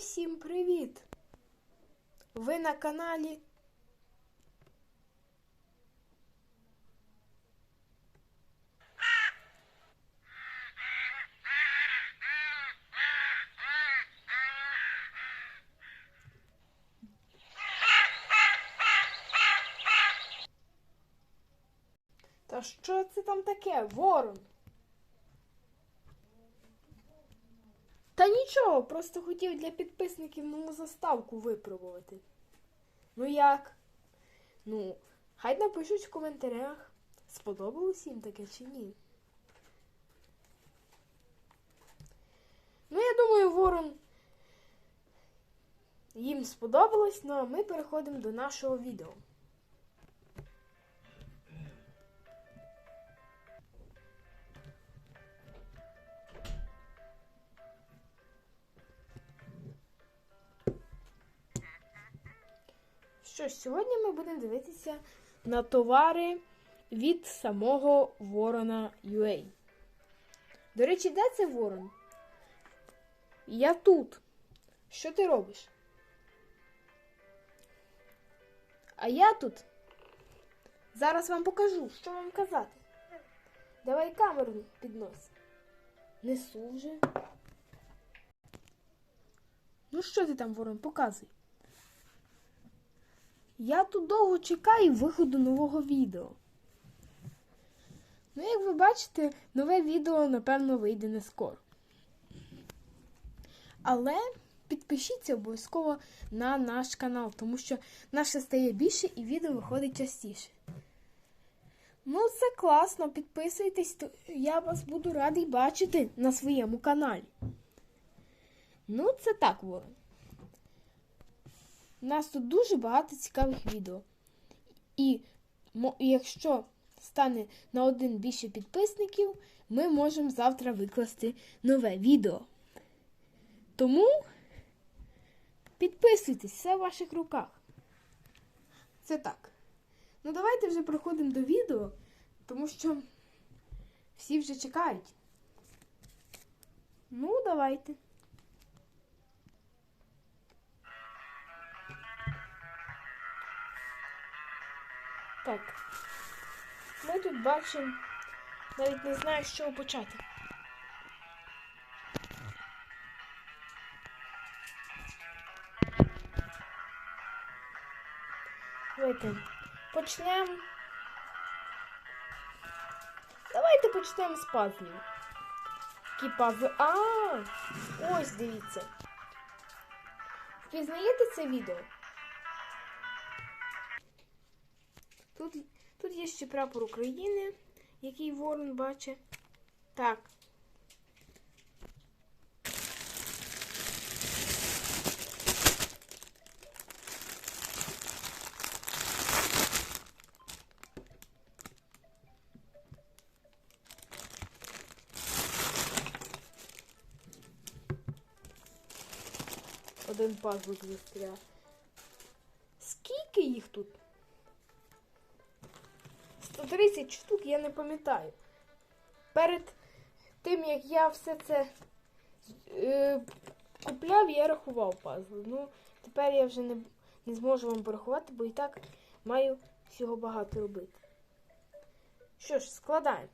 всім привіт! Ви на каналі Та що це там таке, ворон? Та нічого, просто хотів для підписників нову заставку випробувати. Ну як? Ну, хай напишуть в коментарях, сподобалось їм таке чи ні. Ну, я думаю, ворон їм сподобалось, ну а ми переходимо до нашого відео. Що ж, сьогодні ми будемо дивитися на товари від самого Ворона UA. До речі, де це Ворон? Я тут. Що ти робиш? А я тут. Зараз вам покажу, що вам казати. Давай камеру піднось. Несу вже. Ну що ти там, Ворон, показуй. Я тут довго чекаю виходу нового відео. Ну, як ви бачите, нове відео, напевно, вийде не скоро. Але підпишіться обов'язково на наш канал, тому що наше стає більше і відео виходить частіше. Ну, це класно, підписуйтесь, то я вас буду радий бачити на своєму каналі. Ну, це так, Ворон. У нас тут дуже багато цікавих відео. І якщо стане на один більше підписників, ми можемо завтра викласти нове відео. Тому підписуйтесь, все в ваших руках. Це так. Ну, давайте вже проходимо до відео, тому що всі вже чекають. Ну, давайте. Так. Ми тут бачимо, навіть не знаю, з чого почати. Давайте почнемо. Давайте почнемо з пазлів. Які пазли. А, ось дивіться. Впізнаєте це відео? Тут, тут є ще прапор України, який ворон бачить. Так. Один пазлик застряг. Скільки їх тут? 130 штук я не пам'ятаю. Перед тим, як я все це е, купляв, я рахував пазли. Ну, тепер я вже не, не зможу вам порахувати, бо і так маю всього багато робити. Що ж, складаємо.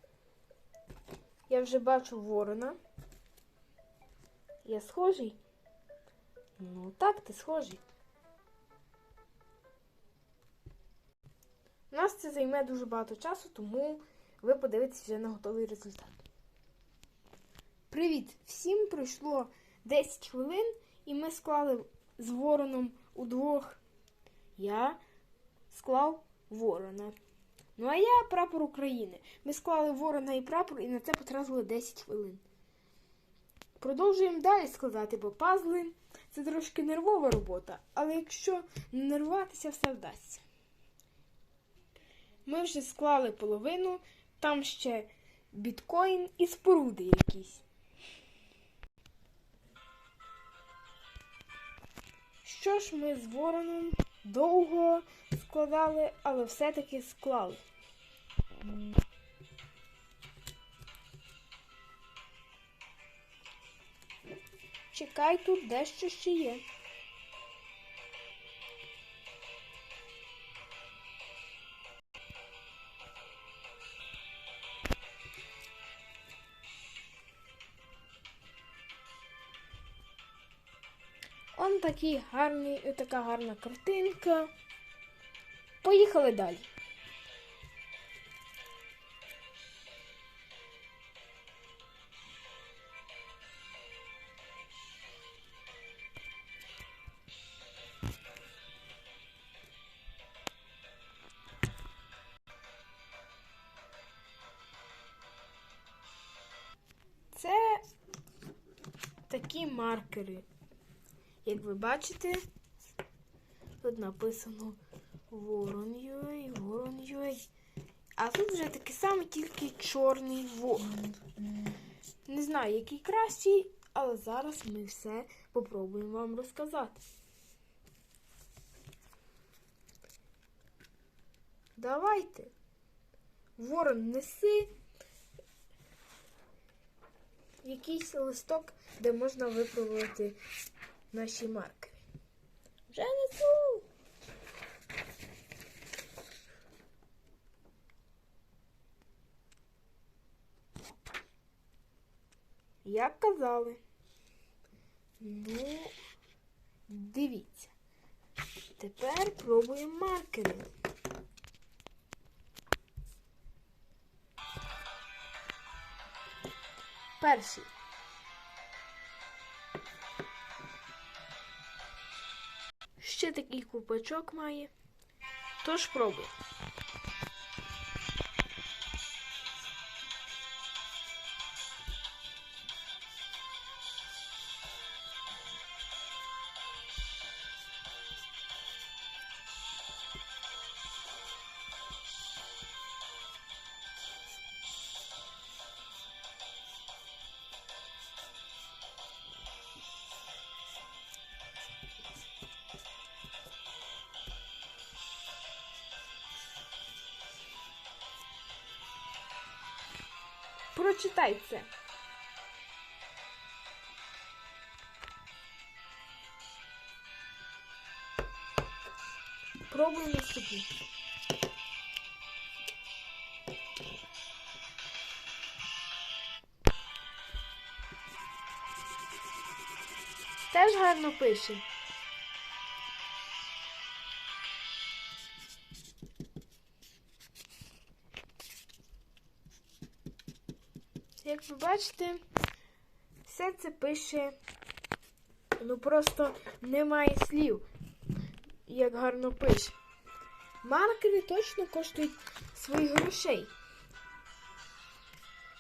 Я вже бачу ворона. Я схожий? Ну так, ти схожий. У нас це займе дуже багато часу, тому ви подивитесь вже на готовий результат. Привіт! Всім пройшло 10 хвилин, і ми склали з вороном удвох. Я склав ворона. Ну, а я прапор України. Ми склали ворона і прапор, і на це потратили 10 хвилин. Продовжуємо далі складати, бо пазли це трошки нервова робота, але якщо не нервуватися, все вдасться. Ми вже склали половину, там ще біткоін і споруди якісь. Що ж ми з вороном довго складали, але все-таки склали. Чекай, тут дещо ще є. Он такий гарний, така гарна картинка. Поїхали далі. Це такі маркери. Як ви бачите, тут написано Ворон.ua, Ворон.ua. А тут вже такий самий, тільки чорний ворон. Не знаю, який кращий, але зараз ми все попробуємо вам розказати. Давайте. Ворон неси якийсь листок, де можна виправити наші маркери. Вже несу. Як казали. Ну, дивіться. Тепер пробуємо маркери. Перший. Купачок має. Тож пробуй. Прочитай це. Пробуй наступний. Теж гарно пише. Як ви бачите, все це пише, ну просто немає слів, як гарно пише. Маркери точно коштують своїх грошей.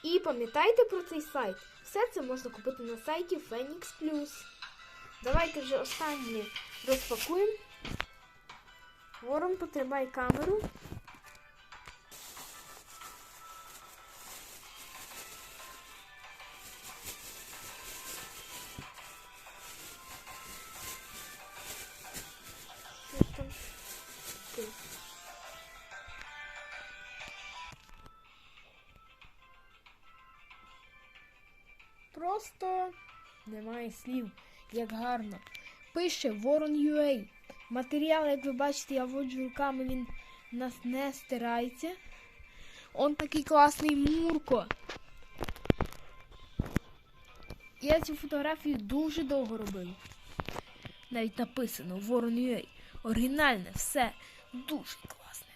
І пам'ятайте про цей сайт. Все це можна купити на сайті Phoenix Plus. Давайте вже останнє розпакуємо. Ворон, потримай камеру. Просто немає слів, як гарно. Пише Ворон.ua. Матеріал, як ви бачите, я воджу руками, він нас не стирається. Он такий класний Мурко. Я цю фотографію дуже довго робив. Навіть написано Ворон.ua. Оригінальне, все дуже класне.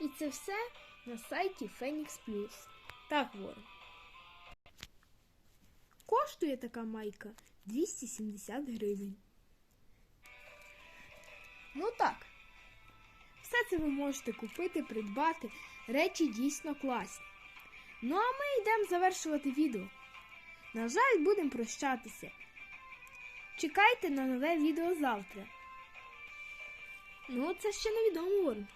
І це все на сайті Phoenix Plus. Так, Ворон. Коштує така майка 270 гривень. Ну так. Все це ви можете купити, придбати. Речі дійсно класні. Ну а ми йдемо завершувати відео. На жаль, будемо прощатися. Чекайте на нове відео завтра. Ну, це ще невідомо.